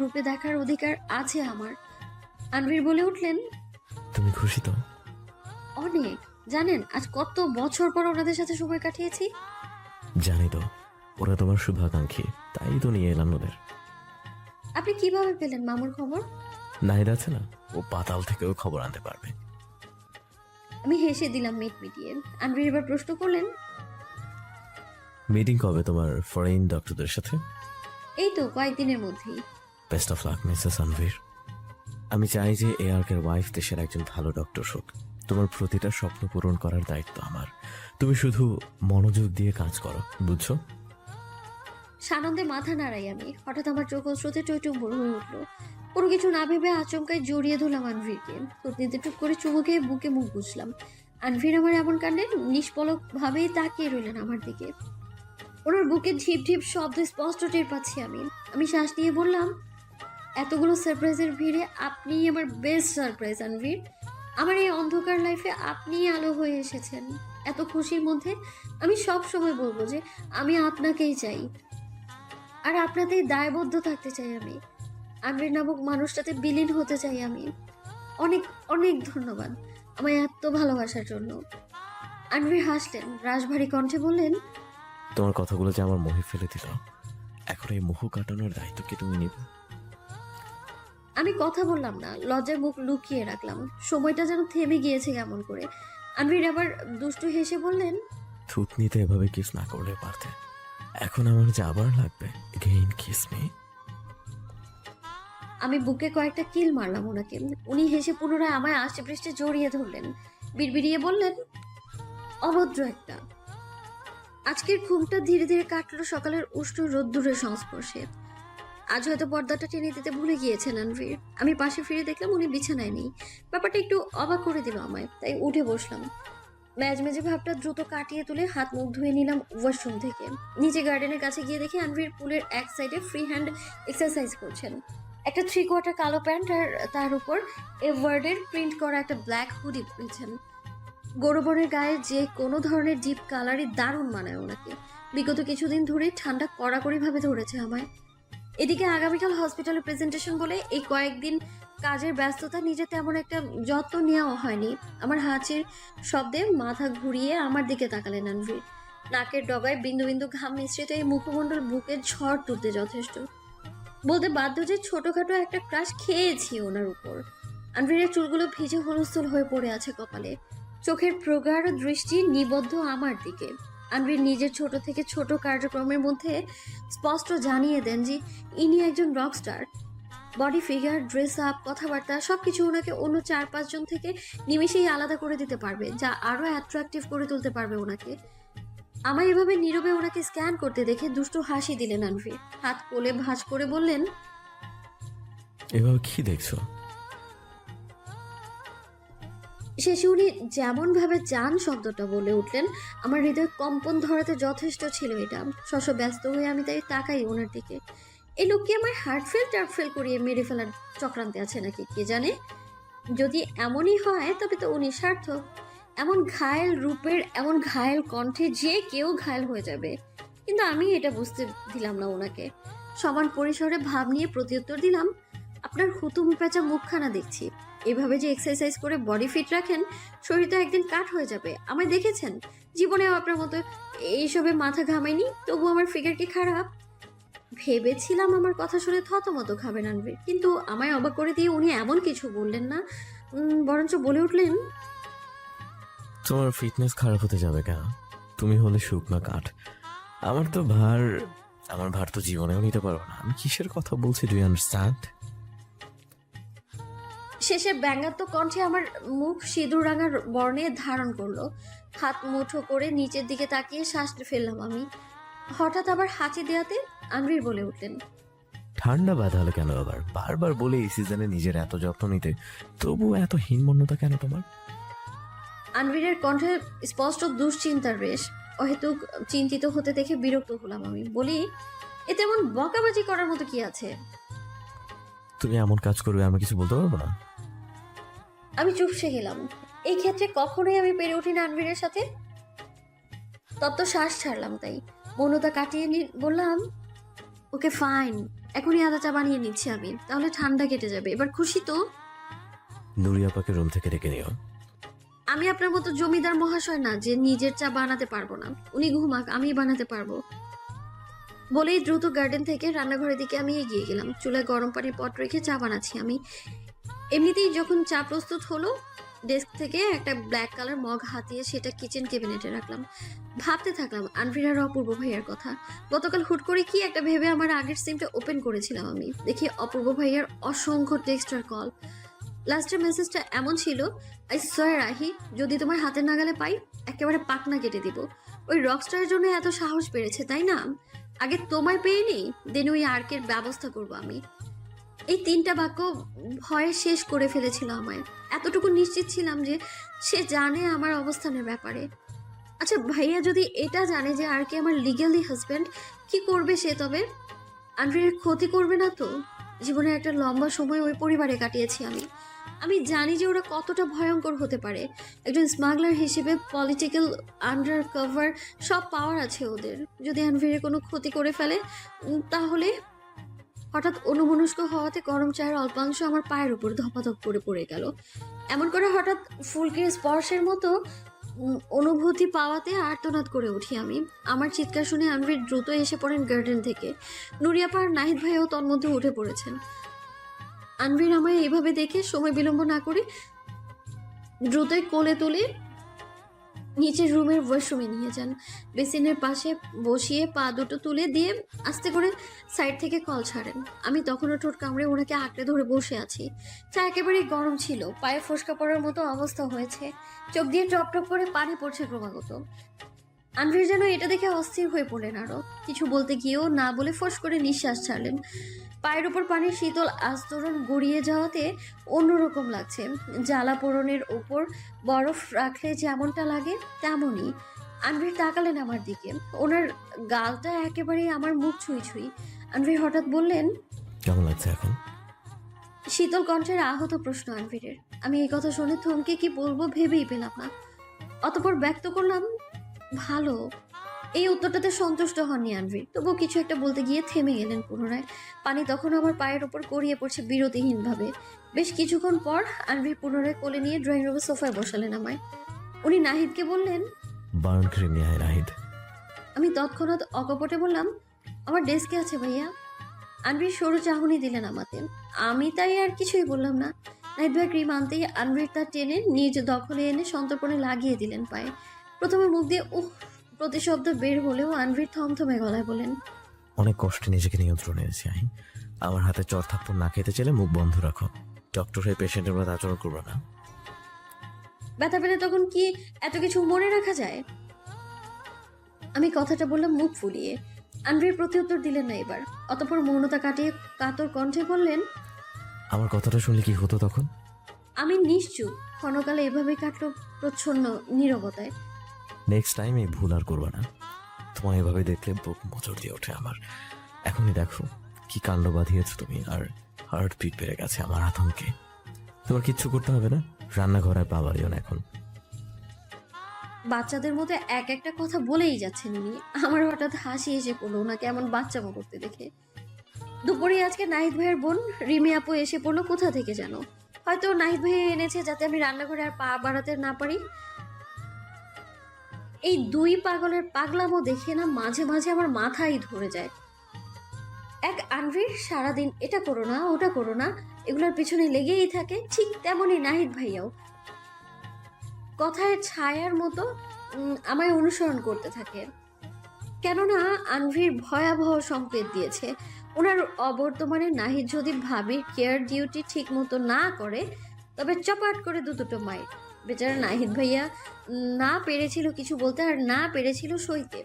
রূপে দেখার অধিকার আছে আমার। আনভীর বলে উঠলেন তুমি খুশি তো? অনেক। জানেন আজ কত বছর পর ওনাদের সাথে সময় কাটিয়েছি? জানি তো ওরা তোমার শুভাকাঙ্ক্ষী তাই তো নিয়ে এলাম ওদের। আপনি কীভাবে পেলেন মামুর খবর? নাহিদ আছে না? ও পাতাল থেকেও খবর আনতে পারবে। আমি হেসে দিলাম মিট মিটিয়ে। আনভীর এবার প্রশ্ন করলেন মিটিং কবে তোমার ফরেন ডক্টরদের সাথে? এই তো কয়েকদিনের মধ্যেই। Best of luck Mrs Anvir আমি চাই যে এ আর্কের ওয়াইফ দেশের একজন ভালো ডক্টর হোক। তোমার প্রতিটা স্বপ্ন পূরণ করার দায়িত্ব আমার। তুমি শুধু মনোযোগ দিয়ে কাজ করো বুঝছ? সানন্দে মাথা নাড়াই আমি। হঠাৎ আমার চোখ স্রোতে টইটুম্বর হয়ে উঠল। কোনো কিছু না ভেবে আচমকায় জড়িয়ে ধরলাম আনভীরকে। থুতনিতে টুক করে চুমু খেয়ে বুকে মুখ বুঝলাম আনভীর আমার এমন কাণ্ডে নিষ্পলক ভাবেই তাকিয়ে রইলেন আমার দিকে। ওনার বুকে ঢিপ ঢিপ শব্দ স্পষ্ট টের পাচ্ছি আমি। আমি শ্বাস নিয়ে বললাম, এতগুলো সারপ্রাইজের ভিড়ে আপনিই আমার বেস্ট সারপ্রাইজ আনভীর। আমার এই অন্ধকার লাইফে আপনিই আলো হয়ে এসেছেন। এত খুশির মধ্যে আমি সব সময় বলব যে আমি আপনাকেই চাই। আর আপনাতেই দায়বদ্ধ থাকতে চাই আমি। আনভীর নামক মানুষটাতে বিলীন হতে চাই আমি। অনেক অনেক ধন্যবাদ আমায় এত ভালোবাসার জন্য। আনভীর হাসলেন রাশভারী কণ্ঠে বললেন তোমার কথাগুলো যে আমার মোহে ফেলে দিল এখন এই মোহ কাটানোর দায়িত্ব কি তুমি নেবে? আমি কথা বললাম না লজ্জায় মুখ লুকিয়ে রাখলাম। সময়টা যেন থেমে গিয়েছে কেমন করে। আনভীর আবার দুষ্টু হেসে বললেন থুতনিতে এভাবে কিস না করলে পারতে। এখন আমার যে আবার লাগবে গেইন কিস মি আমি বুকে কয়েকটা কিল মারলাম ওনাকে। উনি হেসে পুনরায় আমায় আষ্টে পৃষ্ঠে জড়িয়ে ধরলেন। বিড়বিড়িয়ে বললেন অভদ্র একটা। আজকের ঘুমটা ধীরে ধীরে কাটলো সকালের উষ্ণ রোদ্দুরের সংস্পর্শে। আজ হয়তো পর্দাটা টেনে দিতে ভুলে গিয়েছেন আনভীর। আমি পাশে ফিরে দেখলাম উনি বিছানায় নেই। ব্যাপারটা একটু অবাক করে দিল আমায়, তাই উঠে বসলাম। ম্যাজ মেজে ভাবটা দ্রুত কাটিয়ে তুলে হাত মুখ ধুয়ে নিলাম ওয়াশরুম থেকে। নিচে গার্ডেনের কাছে গিয়ে দেখি আনভীর পুলের এক সাইডে ফ্রি হ্যান্ড এক্সারসাইজ করছেন। একটা থ্রি কোয়ার্টার কালো প্যান্ট আর তার উপর এভার্ডের প্রিন্ট করা একটা ব্ল্যাক হুডি পরেছেন। গৌরবনের গায়ে যে কোনো ধরনের ডিপ কালারই দারুণ মানায় ওনাকে। বিগত কিছুদিন ধরেই ঠান্ডা কড়াকড়িভাবে ধরেছে আমায়। এদিকে আগামীকাল হসপিটালে প্রেজেন্টেশন বলে এই কয়েকদিন কাজের ব্যস্ততা নিজে তেমন একটা যত্ন নেওয়া হয়নি। আমার হাঁচির শব্দে মাথা ঘুরিয়ে আমার দিকে তাকালেন আনভীর নাকের ডগায় বিন্দু বিন্দু ঘাম মিশ্রিত এই মুখমণ্ডল বুকে ঝড় তুলতে যথেষ্ট। বলতে বাধ্য যে ছোটখাটো একটা ক্রাশ খেয়েছি ওনার উপর। আনভীরের চুলগুলো ভিজে হলুস্থল হয়ে পড়ে আছে কপালে। চোখের প্রগাঢ় দৃষ্টি নিবদ্ধ আমার দিকে। আনভীর নিজের ছোট থেকে ছোট কার্যক্রমের মধ্যে স্পষ্ট জানিয়ে দেন যে, ইনি একজন rockstar. Body figure, dress up, কথাবার্তা সব কিছু ওনাকে অন্য চার পাঁচজন থেকে নিমেষেই আলাদা করে দিতে পারবে, যা আরও অ্যাট্রাকটিভ করে তুলতে পারবে ওনাকে। আমায় এভাবে নীরবে ওনাকে স্ক্যান করতে দেখে দুষ্টু হাসি দিলেন আনভীর হাত কোলে ভাঁজ করে বললেন, এভাবে কি দেখছ? শেষে উনি যেমন ভাবে চান শব্দটা বলে উঠলেন, আমার হৃদয় কম্পন ধরাতে যথেষ্ট ছিল এটা। শশ ব্যস্ত হয়ে আমি তাই তাকাই ওনার দিকে। এই লোককে আমার হার্ট ফেল টার্ট ফেল করিয়ে মেরে ফেলার চক্রান্তে আছে নাকি কে জানে? যদি এমনই হয়, তবে তো উনি সার্থক। এমন ঘায়েল রূপের, এমন ঘায়েল কণ্ঠে যে কেউ ঘায়েল হয়ে যাবে। কিন্তু আমি এটা বুঝতে দিলাম না ওনাকে। সমান পরিসরে ভাব নিয়ে প্রত্যুত্তর দিলাম, আপনার হুতুম পেঁচা মুখখানা দেখছি। এভাবে যে এক্সারসাইজ করে বডি ফিট রাখেন শরীর তো একদিন কাট হয়ে যাবে। আমায় দেখেছেন? জীবনেও আপনার মতো এইসবে মাথা ঘামায়নি, তবু আমার ফিগার কি খারাপ? ভেবেছিলাম আমার কথা শুনে থতমত খাবেন আনবীর কিন্তু আমায় অবাক করে দিয়ে উনি এমন কিছু বললেন না বরঞ্চ বলে উঠলেন, তোমার ফিটনেস খারাপ হতে যাবে কেন? তুমি হলে শুকনা কাঠ। আমার তো ভার, আমার ভার তো জীবনেও নিতে পারব না। আমি কিসের কথা বলছি ডু আন্ডারস্ট্যান্ড শেষে ব্যঙ্গাত্ম কণ্ঠে আমার মুখ সিঁদুর রাঙার বর্ণে ধারণ করল। হাত মুঠো করে নিচের দিকে তাকিয়ে শ্বাস ফেললাম আমি। হঠাৎ আবার হাঁচি দেয়াতে আনভীর বলে উঠলেন ঠান্ডা বাঁধালো কেন আবার? বারবার বলে এই সিজনে নিজের এত যত্ন নিতে। তবু এত হীনমন্যতা কেন তোমার? আনভীরের কণ্ঠে স্পষ্ট দুশ্চিন্তার রেশ অহেতুক চিন্তিত হতে দেখে বিরক্ত হলাম আমি। বলি এতে এমন বকাবাজি করার মতো কি আছে? তুমি এমন কাজ করবে আমি কিছু বলতে পারব না? আমি চুপসে গেলাম। এই ক্ষেত্রে কখনোই আমি পেরে উঠি না আনভীরের সাথে। তত্ত্ব শ্বাস ছাড়লাম তাই। মৌনতা কাটিয়ে নি বললাম ওকে ফাইন এখনই আদা চা বানিয়ে নিচ্ছি আমি। তাহলে ঠান্ডা কেটে যাবে। এবার খুশি তো? নুরিয়াপাকে রুম থেকে ডেকে নিও। আমি আপনার মতো জমিদার মহাশয় না যে নিজের চা বানাতে পারব না। উনি ঘুমাক আমি বানাতে পারব। বলেই দ্রুত গার্ডেন থেকে রান্নাঘরের দিকে আমি এগিয়ে গেলাম। চুলায় গরম পানির পট রেখে চা বানাচ্ছি আমি। এমনিতেই যখন চা প্রস্তুত হলো ডেস্ক থেকে একটা ব্ল্যাক কালার মগ হাতিয়ে সেটা কিচেন ক্যাবিনেটে রাখলাম। ভাবতে থাকলাম, আনভিরার অপূর্ব ভাইয়ার কথা। গতকাল হুট করে কি একটা ভেবে আমার আগের সিমটা ওপেন করেছিলাম আমি। দেখি অপূর্ব ভাইয়ার অসংখ্য টেক্সটার কল লাস্টের মেসেজটা এমন ছিল, আই সোয়ার রাহি, যদি তোমার হাতের নাগালে পাই, একেবারে পাকনা কেটে দিব। ওই রকস্টারের জন্য এত সাহস বেড়েছে, তাই না? আগে তোমায় পেয়ে নেই দেন ওই আর্কের ব্যবস্থা করব আমি। এই তিনটা বাক্য ভয়ে শেষ করে ফেলেছিল আমায়। এতটুকু নিশ্চিত ছিলাম যে সে জানে আমার অবস্থানের ব্যাপারে। আচ্ছা ভাইয়া যদি এটা জানে যে আর কি আমার লিগ্যালি হাজব্যান্ড কি করবে সে তবে? আনফিরের ক্ষতি করবে না তো? জীবনে একটা লম্বা সময় ওই পরিবারে কাটিয়েছি আমি। আমি জানি যে ওরা কতটা ভয়ঙ্কর হতে পারে। একজন স্মাগলার হিসেবে পলিটিক্যাল আন্ডার কভার সব পাওয়ার আছে ওদের। যদি আনভিরের কোনো ক্ষতি করে ফেলে তাহলে হঠাৎ অনুমনস্ক হওয়াতে গরম চায়ের অল্পাংশ আমার পায়ের উপর ধপাধপ করে পড়ে গেল। এমন করে হঠাৎ ফুলকির স্পর্শের মতো অনুভূতি পাওয়াতে আর্তনাদ করে উঠি আমি। আমার চিৎকার শুনে আনভির দ্রুত এসে পড়েন গার্ডেন থেকে। নুরিয়াপা আর নাহিদ ভাইও তন্মধ্যে উঠে পড়েছেন। আনভির আমায় এইভাবে দেখে সময় বিলম্ব না করে দ্রুতই কোলে তুলে নিচের রুমের ওয়াশরুমে নিয়ে যান। বেসিনের পাশে বসিয়ে পা দুটো তুলে দিয়ে আস্তে করে সাইড থেকে কল ছাড়েন। আমি তখনও ঠোঁট কামড়ে ওনাকে আঁকড়ে ধরে বসে আছি। চা একেবারেই গরম ছিল। পায়ে ফোসকা পড়ার মতো অবস্থা হয়েছে। চোখ দিয়ে টপ টপ করে পানি পড়ছে ক্রমাগত। আনভির যেন এটা দেখে অস্থির হয়ে পড়লেন আরও। কিছু বলতে গিয়েও না বলে ফোঁস করে নিঃশ্বাস ছাড়লেন। পায়ের উপর পানির শীতল আস্তরণ গড়িয়ে যাওয়াতে অন্যরকম লাগছে। জ্বালা পোড়নের ওপর বরফ রাখলে যেমনটা লাগে তেমনই। আনভির তাকালেন আমার দিকে। ওনার গালটা একেবারেই আমার মুখ ছুঁই ছুঁই। আনভির হঠাৎ বললেন কেমন লাগছে এখন? শীতল কণ্ঠের আহত প্রশ্ন আনভিরের আমি এই কথা শুনে থমকে কি বলব ভেবেই পেলাম না। অতপর ব্যক্ত করলাম ভালো। এই উত্তরটাতে সন্তুষ্ট হননি আনভির তবুও কিছু একটা বলতে গিয়ে থেমে গেলেন পুনরায়। পানি তখন আমার পায়ের ওপর গড়িয়ে পড়ছে বিরতিহীনভাবে। বেশ কিছুক্ষণ পর আনভির পুনরায় কোলে নিয়ে ড্রয়িং রুমে সোফায় বসালেন আমায়। উনি নাহিদকে বললেন বার্ন ক্রিম নিয়ে নাহিদ। আমি তৎক্ষণাৎ অকপটে বললাম আমার ডেস্কে আছে ভাইয়া। আনভির সরু চাহনি দিলেন আমাতে আমি তাই আর কিছুই বললাম না। নাহিদ ভাই ক্রিম আনতেই আনভির তা টেনে নিজ দখলে এনে সন্তর্পণে লাগিয়ে দিলেন পায়ে। প্রথমে মুখ দিয়ে উহ প্রতিশব্দ বের হলেও আনভির থমথমে গলায় বলেন অনেক কষ্টে নিজেকে নিয়ন্ত্রণে এনেছি আই আমার হাতে চর থাপ্পড় না খেতে চাইলে মুখ বন্ধ রাখো। ডক্টর হয়ে পেশেন্টের মতো আচরণ করব না। ব্যথা পেলে তখন কি এত কিছু মনে রাখা যায়? আমি কথাটা বললাম মুখ ফুলিয়ে। আনভির প্রত্যুত্তর দিলেন না এবার। অতপর মৌনতা কাটিয়ে কাতর কণ্ঠে বললেন আমার কথাটা শুনলে কি হতো তখন? আমি নিশ্চুপ। ক্ষণকালে এভাবে কাটলো প্রচ্ছন্ন নীরবতায়। নেক্সট টাইম এই ভুল আর করব না। তোমায় এভাবে দেখলে বুক মোচড় দিয়ে ওঠে আমার। এখনই দেখো কি কাণ্ড বাঁধিয়েছো তুমি আর হার্ট বিট বেড়ে গেছে আমার আতঙ্কে। তোমার কিচ্ছু করতে হবে না? রান্নাঘর আর বাড়িও না এখন। বাচ্চাদের মতো এক একটা কথা বলেই যাচ্ছেন উনি। আমার হঠাৎ হাসি এসে পড়ল ওনাকে এমন বাচ্চামো করতে দেখে। দুপুরে আজকে নাহিদ ভাইয়ের বোন রিমি আপু এসে পড়ল কোথা থেকে জানো হয়তো নাহিদ ভাই এনেছে যাতে আমি রান্নাঘরে আর পা বাড়াতে না পারি। এই দুই পাগলের পাগলামো দেখে না মাঝে মাঝে আমার মাথাই ধরে যায়। এক আনভির, সারাদিন এটা করো না, ওটা করো না, এগুলোর পিছনে লেগেই থাকে, ঠিক তেমনই নাহিদ ভাইয়াও। কথায় ছায়ার মতো আমায় অনুসরণ করতে থাকে। কেননা আনভির ভয়াবহ সংকেত দিয়েছে, ওনার অবর্তমানে নাহিদ যদি ভাবির কেয়ার ডিউটি ঠিক মতো না করে, তবে চপাট করে দু দুটো মাইর বেচারা নাহিদ ভাইয়া না পেরেছিল কিছু বলতে আর না পেরেছিল সইতে।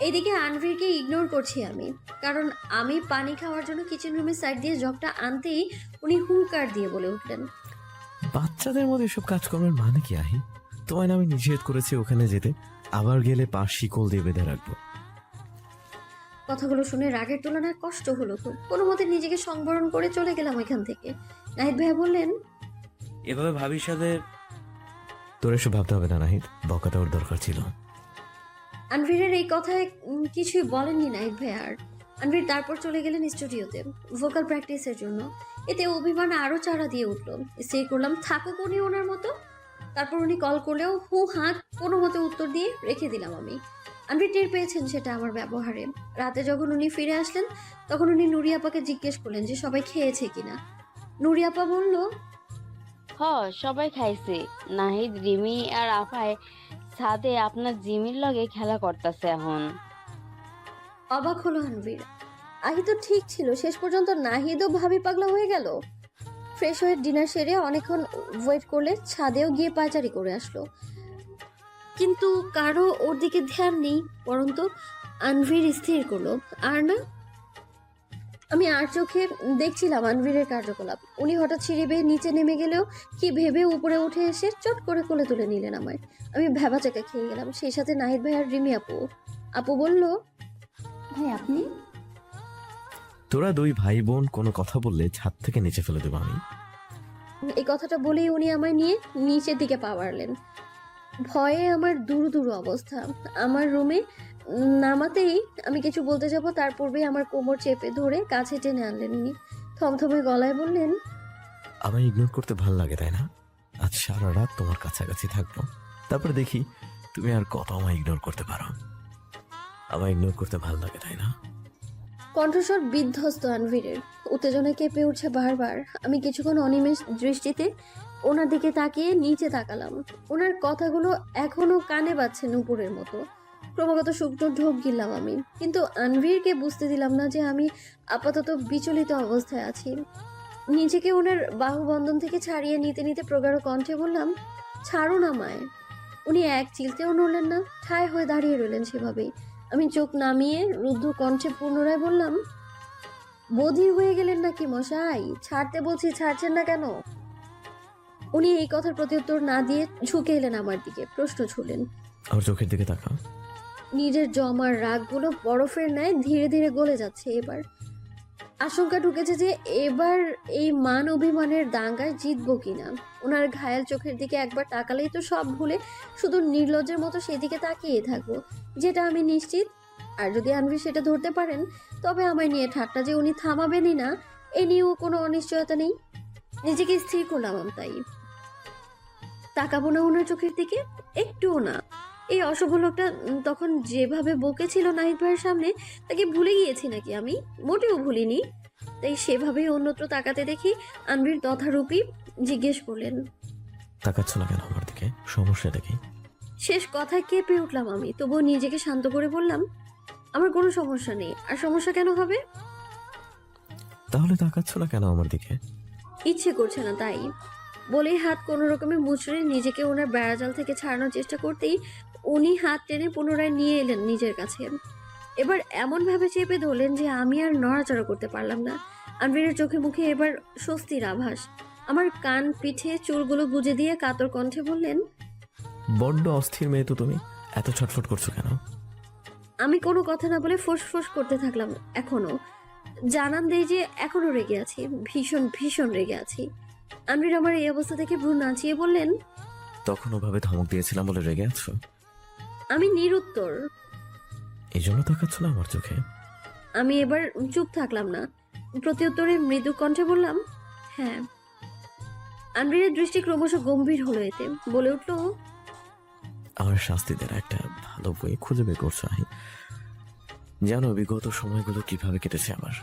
এইদিকে আনভিরকে ইগনোর করছি আমি কারণ আমি পানি খাওয়ার জন্য কিচেন রুমের সাইড দিয়ে জগটা আনতেই উনি হুঙ্কার দিয়ে বলে উঠলেন। বাচ্চাদের মধ্যে এসব কাজকর্মের মানে কি আহি? তোমায় না আমি নিষেধ করেছি ওখানে যেতে আবার গেলে পা শিকল দিয়ে বেঁধে রাখব। কথাগুলো শুনে রাগের তুলনায় কষ্ট হলো খুব। কোনো মতে নিজেকে সংবরণ করে চলে গেলাম ওইখান থেকে। নাহিদ ভাইয়া বললেন এভাবে ভাবির সাথে তোর এসব ভাবতে হবে না, নাহিদ। বকাটা ওর দরকার ছিল। আনভিরের এই কথায় কিছুই বলেননি নাইট ভাই আর আনভির তারপর চলে গেলেন স্টুডিওতে ভোকাল প্র্যাকটিসের জন্য। এতে অভিমান আরও চাড়া দিয়ে উঠল। স্থির করলাম, থাকুক উনি ওনার মতো। তারপর উনি কল করলেও হু হাত কোনো মতে উত্তর দিয়ে রেখে দিলাম আমি। আনভির টের পেয়েছেন সেটা আমার ব্যবহারে। রাতে যখন উনি ফিরে আসলেন, তখন উনি নুরিয়াপাকে জিজ্ঞেস করলেন যে সবাই খেয়েছে কিনা। নুরিয়াপা বলল হ, সবাই খাইছে। নাহিদ, রিমি আর আফায় ছাদে আপনার জিমির লগে খেলা করতেছে এখন। অবাক হলো আনভির আহি তো ঠিক ছিল, শেষ পর্যন্ত নাহিদও ভাবি পাগলা হয়ে গেল। ফ্রেশ হয়ে ডিনার সেরে অনেকক্ষণ ওয়েট করলে ছাদেও গিয়ে পায়চারি করে আসলো। কিন্তু কারও ওর দিকে ধ্যান নেই বরন্ত আনভির স্থির করল। আর না আমি আর চোখে দেখছিলাম আনভিরের কার্যকলাপ। উনি হঠাৎ সিঁড়ি বেয়ে নিচে নেমে গেলেও কি ভেবে উপরে উঠে এসে চট করে কোলে তুলে নিলেন আমায়। আমি ভেবাচাকা খেয়ে গেলাম। সেই সাথে নাহিদ ভাই আর রিমি আপু। আপু বলল ভাই আপনি? তোরা দুই ভাই বোন কোনো কথা বললে ছাদ থেকে নিচে ফেলে দেবো আমি। এই কথাটা বলেই উনি আমায় নিয়ে নিচের দিকে পা বাড়লেন। ভয়ে আমার দূর দূর অবস্থা। আমার রুমে নামাতেই আমি কিছু বলতে যাব। তার পূর্বেই আমার কোমর চেপে ধরে কাছে টেনে আনলেন উনি থমথমে গলায় বললেন আমায় ইগনোর করতে ভালো লাগে তাই না? আজ সারা রাত তোমার কাছাকাছি থাকব। তারপর দেখি তুমি আর কত আমায় ইগনোর করতে পারো। আমায় ইগনোর করতে ভালো লাগে তাই না? কণ্ঠস্বর বিধ্বস্ত আনভিরের। উত্তেজনায় কেঁপে উঠছে বারবার। আমি কিছুক্ষণ অনিমেষ দৃষ্টিতে ওনার দিকে তাকিয়ে নিচে তাকালাম। ওনার কথাগুলো এখনও কানে বাজছে নুপুরের মতো। ক্রমাগত শুকনো ঢোক গিলাম আমি। কিন্তু আনভিরকে বুঝতে দিলাম না যে আমি আপাতত বিচলিত অবস্থায় আছি। নিজেকে ওনার বাহুবন্ধন থেকে ছাড়িয়ে নিতে নিতে প্রগাঢ় কণ্ঠে বললাম ছাড়ুন আমায়। উনি এক চিলতেও নড়লেন না, ঠায় হয়ে দাঁড়িয়ে রইলেন সেভাবেই। আমি চোখ নামিয়ে রুদ্ধ কণ্ঠে পুনরায় বললাম, বধির হয়ে গেলেন নাকি মশাই? ছাড়তে বলছি, ছাড়ছেন না কেন? উনি এই কথার প্রত্যুত্তর না দিয়ে ঝুঁকে এলেন আমার দিকে, প্রশ্ন ছুলেন আমার চোখের দিকে তাকাও নিজের জমার রাগগুলো বরফের ন্যায় ধীরে ধীরে গলে যাচ্ছে এবার। আশঙ্কা ঢুকেছে যে এবার এই মান অভিমানের দাঙ্গায় জিতবো কিনা। ওনার ঘায়াল চোখের দিকে একবার তাকালেই তো সব ভুলে শুধু নির্লজ্জের মতো সেদিকে তাকিয়ে থাকব, যেটা আমি নিশ্চিত। আর যদি আনভি সেটা ধরতে পারেন, তবে আমায় নিয়ে ঠাট্টা যে উনি থামাবেনই না, এ নিয়েও কোনো অনিশ্চয়তা নেই। নিজেকে স্থির করলাম তাই। তাকাবো না ওনার চোখের দিকে, একটুও না। এই অশুভ লোকটা তখন যেভাবে বকেছিল নাহিদ ভাইয়ের সামনে তাকে ভুলে গিয়েছি নাকি আমি? মোটেও ভুলিনি। তাই সেভাবেই অন্যত্র তাকাতে দেখি আনভির তথারূপী জিজ্ঞেস করলেন। তাকাচ্ছ না কেন আমার দিকে? সমস্যা দেখি শেষ কথায় কেঁপে উঠলাম আমি তবুও নিজেকে শান্ত করে বললাম আমার কোনো সমস্যা নেই আর সমস্যা কেন হবে? তাহলে তাকাচ্ছ না কেন আমার দিকে? ইচ্ছে করছে না তাই। বলেই হাত কোনো রকমে মুচড়ে নিজেকে ওনার বেড়াজাল থেকে ছাড়ানোর চেষ্টা করতেই উনি হাত টেনে পুনরায় নিয়ে এলেন নিজের কাছে। এবার এমনভাবে চেপে ধরলেন যে আমি আর নড়াচড়া করতে পারলাম না। আনভিরের চোখে মুখে এবার স্বস্তির আভাস। আমার কান পিঠে চুলগুলো গুজে দিয়ে কাতর কণ্ঠে বললেন বড্ড অস্থির মেয়ে তো তুমি। এত ছটফট করছ কেন? আমি কোনো কথা না বলে ফোঁস ফোঁস করতে থাকলাম এখনও। জানান দেই যে এখনও রেগে আছি ভীষণ ভীষণ রেগে আছি। আনভির আমার এই অবস্থা থেকে ভ্রু নাচিয়ে বললেন তখন ওভাবে ধমক দিয়েছিলাম বলে রেগে আছো? আমি নিরুত্তর। এই জন্য তাকাচ্ছ না আমার চোখে? আমি এবার চুপ থাকলাম না। প্রত্যুত্তরে মৃদু কণ্ঠে বললাম হ্যাঁ। আনভিরের দৃষ্টি ক্রমশ গম্ভীর হলো এতে। বলে উঠল আমার শাস্তি দেওয়ার একটা ভালো বই খুঁজে বের করছ জানো বিগত সময়গুলো কীভাবে কেটেছে আমার।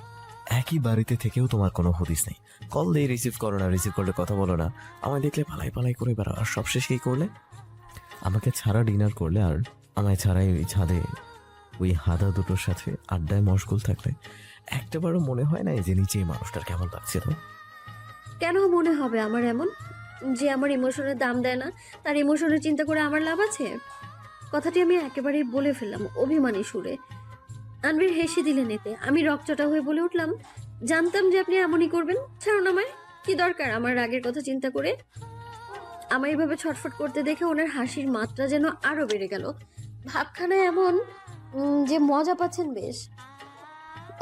একই বাড়িতে থেকেও তোমার কোনো হদিস নেই। কল দিয়ে রিসিভ করো না রিসিভ করলে কথা বলো না। আমায় দেখলে পালাই পালাই করে বেড়াও। আর সবশেষ কি করলে? আমাকে ছাড়া ডিনার করলে আর আমায় ছাড়াই ওই ছাদে, ওই হাদা দুটোর সাথে আড্ডায় মশগুল থাকলে। একটাবারও মনে হয় না যে নিচে এই মানুষটার কেমন লাগছে তো? কেন মনে হবে আমার এমন? যে আমার ইমোশনের দাম দেয় না, তার ইমোশনের চিন্তা করে আমার লাভ আছে? কথাটি আমি একেবারেই বলে ফেললাম, অভিমানী সুরে। আনবির হেসে দিলেন এতে। আমি রকচটা হয়ে বলে উঠলাম, জানতাম যে আপনি এমনই করবেন। ছাড়ুন আমায়, কি দরকার? আমার রাগের কথা চিন্তা করে আমার এভাবে ছটফট করতে দেখে ওনার হাসির মাত্রা যেন আরও বেড়ে গেল। ভাবখানা এমন যে মজা পাচ্ছেন বেশ।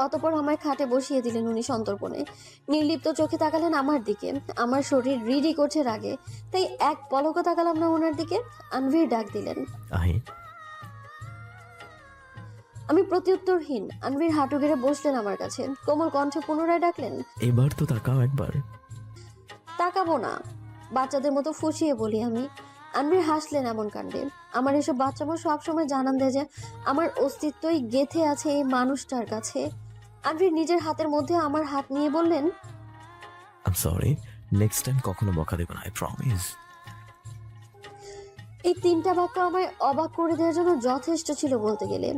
অতপর আমায় খাটে বসিয়ে দিলেন উনি সন্তর্পণে। নির্লিপ্ত চোখে তাকালেন আমার দিকে। আমার শরীর রিডি করছে রাগে। তাই এক পলকও তাকালাম না ওনার দিকে। আনভির ডাক দিলেন আমি প্রত্যুত্তরহীন। আনভির হাঁটু গেড়ে বসলেন আমার কাছে। কোমল কণ্ঠে পুনরায় ডাকলেন এবার তো তাকাও একবার। তাকাবো না। বাচ্চাদের মতো ফুসিয়ে বলি আমি। আনভির হাসলেন এমন কাণ্ডে। আমার এসব বাচ্চামো সবসময় জানান দেয় যে আমার অস্তিত্বই গেথে আছে এই মানুষটার কাছে। আনভির নিজের হাতের মধ্যে আমার হাত নিয়ে বললেন আম সরি নেক্সট টাইম কখনো বকা দেবো না আই প্রমিস এই তিনটা বাক্য আমায় অবাক করে দেওয়ার জন্য যথেষ্ট ছিল বলতে গেলে।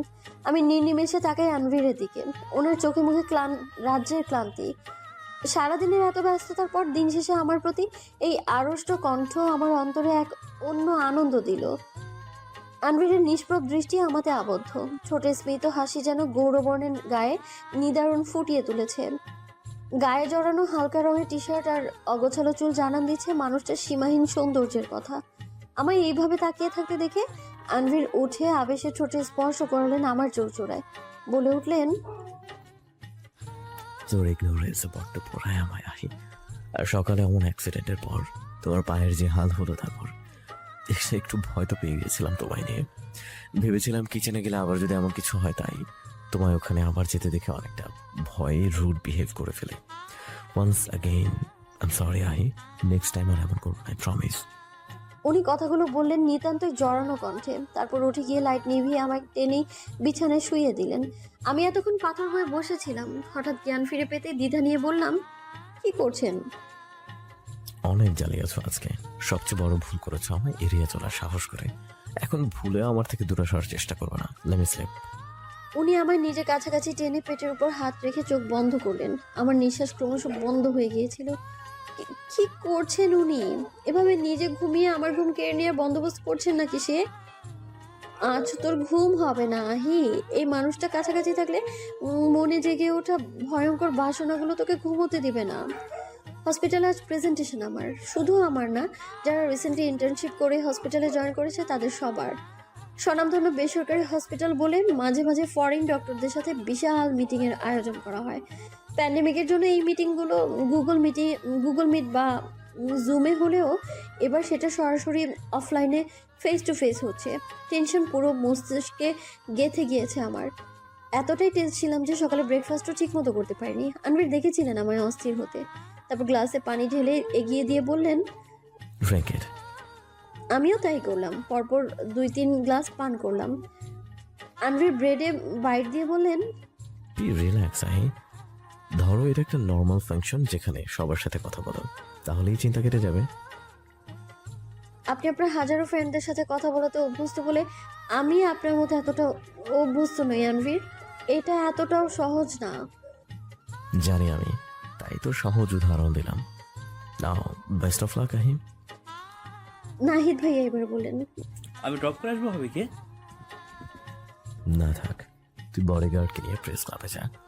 আমি নির্নিমেষে তাকাই আনভিরের দিকে ওনার চোখে মুখে ক্লান, রাজ্যের ক্লান্তি। সারাদিনের এত ব্যস্ততার পর দিন শেষে আমার প্রতি এই আড়ষ্ট কণ্ঠ আমার অন্তরে এক অন্য আনন্দ দিল। আনভিরের নিষ্প্রভ দৃষ্টি আমাতে আবদ্ধ। ছোট স্মিত হাসি যেন গৌরবর্ণের গায়ে নিদারুণ ফুটিয়ে তুলেছে। গায়ে জড়ানো হালকা রঙের টি শার্ট আর অগোছালো চুল জানান দিচ্ছে মানুষটার সীমাহীন সৌন্দর্যের কথা। আমায় এইভাবে তাকিয়ে থাকতে দেখে আনভির উঠে আবেশে ঠোঁটে স্পর্শ করলেন আমার চোরচোড়ায় বলে উঠলেন, তোর ইগনোরেন্সে বড্ড পড়ায় আমায় আহি। আর সকালে এমন অ্যাক্সিডেন্টের পর তোমার পায়ের যে হাল হলো তারপর এসে একটু ভয় তো পেয়ে গেছিলাম তোমায় নিয়ে। ভেবেছিলাম কিচেনে গেলে আবার যদি এমন কিছু হয় তাই তোমায় ওখানে আবার যেতে দেখে অনেকটা ভয়ে রুড বিহেভ করে ফেলে। Once again I am sorry Ahi. Next time আর এমন করব আই প্রমিস উনি কথাগুলো বললেন নিতান্তই জড়ানো কণ্ঠে। তারপর উঠে গিয়ে লাইট নিভিয়ে আমাকে টেনে বিছানায় শুইয়ে দিলেন। আমি এতক্ষণ পাথর হয়ে বসেছিলাম। হঠাৎ জ্ঞান ফিরে পেতে দ্বিধা নিয়ে বললাম কি করছেন? অনেক জ্বালিয়েছো আজকে। সবচেয়ে বড় ভুল করেছ। আমায় এড়িয়ে চলার সাহস করে। এখন ভুলেও আমার থেকে দূরে সরার চেষ্টা করবে না। লেমি স্লেপ উনি আমার নিজের কাছাকাছি টেনে পেটের উপর হাত রেখে চোখ বন্ধ করলেন। আমার নিঃশ্বাস ক্রমশ বন্ধ হয়ে গিয়েছিল। কি- করছেন উনি? এভাবে নিজে ঘুমিয়ে আমার ঘুম কেড়ে নেওয়ার বন্দোবস্ত করছেন নাকি সে? আজ তোর ঘুম হবে না হি এই মানুষটা কাছাকাছি থাকলে মনে জেগে ওঠা ভয়ঙ্কর বাসনাগুলো তোকে ঘুমোতে দিবে না। হসপিটালে আজ প্রেজেন্টেশন আমার। শুধু আমার না, যারা রিসেন্টলি ইন্টার্নশিপ করে হসপিটালে জয়েন করেছে তাদের সবার। স্বনামধন্য বেসরকারি হসপিটাল বলে মাঝে মাঝে ফরেন ডক্টরদের সাথে বিশাল মিটিংয়ের আয়োজন করা হয়। প্যান্ডেমিকের জন্য এই মিটিংগুলো গুগল মিটিং গুগল মিট বা জুমে হলেও এবার সেটা সরাসরি অফলাইনে ফেস টু ফেস হচ্ছে। টেনশন পুরো মস্তিষ্কে গেথে গিয়েছে আমার। এতটাই টেন্স ছিলাম যে সকালে ব্রেকফাস্টও ঠিক মতো করতে পারিনি। আনবির দেখেছিলেন আমায় অস্থির হতে। তারপর গ্লাসে পানি ঢেলে এগিয়ে দিয়ে বললেন ড্রিঙ্ক আমিও তাই করলাম। পরপর দুই তিন গ্লাস পান করলাম। আনবির ব্রেডে বাইট দিয়ে বললেন বি রিল্যাক্স আহি ধরো এটা একটা নর্মাল ফাংশন যেখানে সবার সাথে কথা বলো। তাহলেই চিন্তা কেটে যাবে। আপনি আপনার হাজারো ফ্রেন্ডদের সাথে কথা বলাতে অভ্যস্ত বলে আমি আপনার মতো এতটা অভ্যস্ত নই আনভির এটা এতটাও সহজ না। জানি আমি। তাই তো সহজ উদাহরণ দিলাম। নাও বেস্ট অফ লাক আহিম। নাহিদ ভাইয়া এবার বললেন আমি ড্রপ করে আসব ভাবিকে না থাক তুই বডিগার্ডকে নিয়ে প্রেস ক্লাবে যা।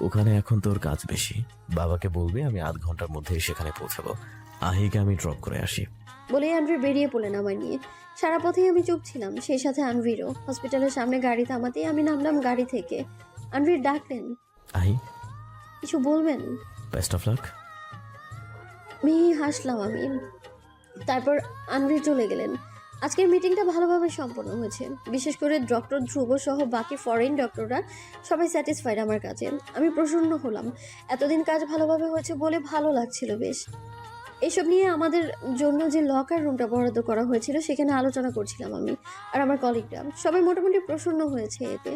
ওখানে এখন তোর কাজ বেশি। বাবাকে বলবি আমি আধ ঘণ্টার মধ্যে সেখানে পৌঁছাবো। আহিকে আমি ড্রপ করে আসি। বলে আনভির বেরিয়ে পড়লেন আমায় নিয়ে। সারা পথেই আমি চুপ ছিলাম সেই সাথে আনভিরও হসপিটালের সামনে গাড়ি থামাতেই আমি নামলাম গাড়ি থেকে। আনভির ডাকলেন। আহি। কিছু বলবেন? বেস্ট অফ লাক মিহি হাসলাম আমি। তারপর আনভির চলে গেলেন। আজকের মিটিংটা ভালোভাবে সম্পন্ন হয়েছে। বিশেষ করে ডক্টর ধ্রুব সহ বাকি ফরেন ডক্টররা সবাই স্যাটিসফাইড আমার কাছে আমি প্রসন্ন হলাম। এতদিন কাজ ভালোভাবে হয়েছে বলে ভালো লাগছিল বেশ। এইসব নিয়ে আমাদের জন্য যে লকার রুমটা বরাদ্দ করা হয়েছিল সেখানে আলোচনা করছিলাম আমি আর আমার কলিগরা সবাই মোটামুটি প্রসন্ন হয়েছে এতে।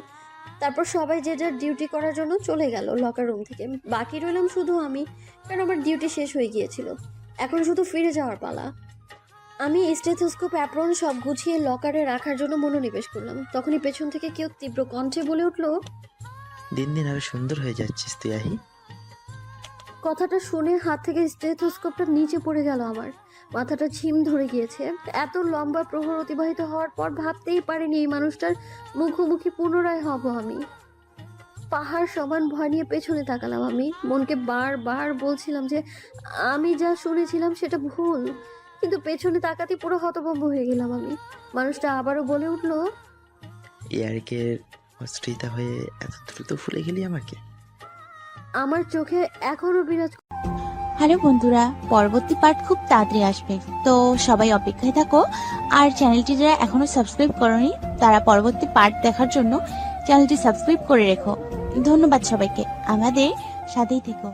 তারপর সবাই যে যার ডিউটি করার জন্য চলে গেল লকার রুম থেকে। বাকি রইলাম শুধু আমি, কারণ আমার ডিউটি শেষ হয়ে গিয়েছিল। এখন শুধু ফিরে যাওয়ার পালা। আমি স্টেথোস্কোপ অ্যাপ্রন সব গুছিয়ে লকারে রাখার জন্য মনোনিবেশ করলাম। তখনই পেছন থেকে কেউ তীব্র কণ্ঠে বলে উঠল দিন দিন আরও সুন্দর হয়ে যাচ্ছিস তুই আহি। কথাটা শুনে হাত থেকে স্টেথোস্কোপটা নিচে পড়ে গেল আমার। মাথাটা ছিম ধরে গিয়েছে। এত লম্বা প্রহর অতিবাহিত হওয়ার পর ভাবতেই পারিনি এই মানুষটার মুখোমুখি পুনরায় হব আমি। পাহাড় সমান ভয় নিয়ে পেছনে তাকালাম আমি। মনকে বারবার বলছিলাম যে আমি যা শুনেছিলাম সেটা ভুল। কিন্তু পেছনে তাকাতে পুরো হতভম্ব হয়ে গেলাম আমি। মানুষটা আবারও বলে উঠল ইয়ারকের অস্ত্রিতা হয়ে এত দ্রুত ভুলে গেলি আমাকে? আমার চোখে এখনও বিরাজ হ্যালো বন্ধুরা পরবর্তী পার্ট খুব তাড়াতাড়ি আসবে। তো সবাই অপেক্ষায় থাকো আর চ্যানেলটি যারা এখনও সাবস্ক্রাইব করনি তারা পরবর্তী পার্ট দেখার জন্য চ্যানেলটি সাবস্ক্রাইব করে রেখো। ধন্যবাদ সবাইকে। আমাদের সাথেই থেকো।